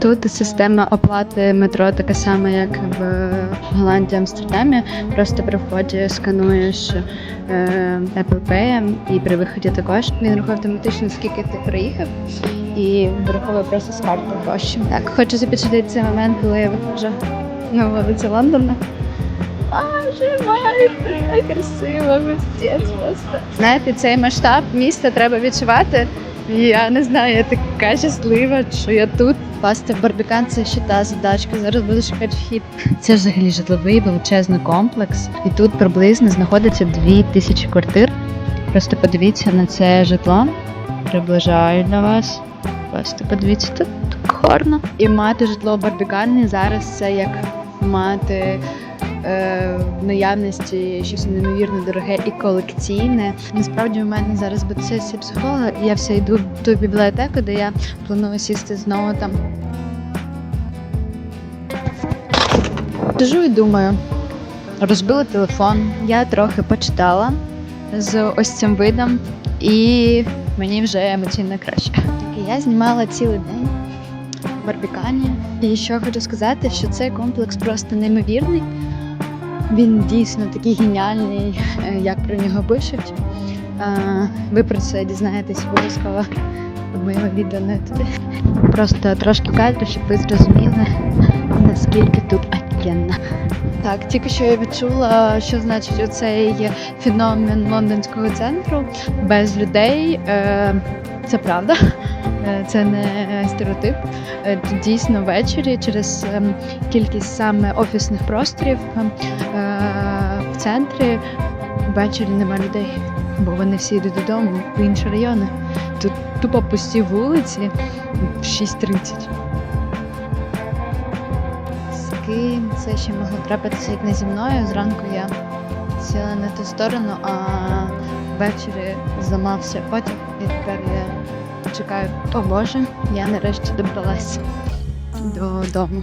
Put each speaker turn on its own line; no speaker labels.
Тут система оплати метро така сама, як в Голландії Амстердамі. Просто при вході скануєш е, Apple Pay і при виході також. Він рахує автоматично, скільки ти проїхав, і враховує просто з карти гроші. Так, хочу запечатлити цей момент, коли я виходжу на вулиці Лондона. А, живай, красиво, мистець просто. Знаєте, цей масштаб міста треба відчувати. Я не знаю, я така щаслива, що я тут. Пасти в барбікан це ще та задачка. Зараз буду шукати вхід. Це взагалі житловий величезний комплекс, і тут приблизно знаходиться дві тисячі квартир. Просто подивіться на це житло. Приближаю для вас. Просто подивіться, тут так. І мати житло в барбікані зараз це як мати в наявності щось неймовірно дороге і колекційне. Насправді у мене зараз буде сесія психолога, і я все йду в ту бібліотеку, де я планую сісти знову там. Сижу і думаю, розбила телефон. Я трохи почитала з ось цим видом, і мені вже емоційно краще. І я знімала цілий день Барбікані. І що хочу сказати, що цей комплекс просто неймовірний. Він дійсно такий геніальний, е, як про нього пишуть. Ви про це дізнаєтесь обов'язково в моєму відео на ютубі. Просто трошки кадру, щоб ви зрозуміли, наскільки тут офігенно. Так, тільки що я відчула, що значить оцей феномен лондонського центру без людей. Е, Це правда, Е, це не стереотип. Е, Дійсно, ввечері через ем, кількість саме офісних просторів в центрі ввечері нема людей, бо вони всі йдуть додому в інші райони. Тут тупо пусті вулиці в 6.30. Ким це ще могло трапитися, як не зі мною. Зранку я сіла на ту сторону, а ввечері зламався потяг, і тепер я чекаю. О Боже, я нарешті добралася додому.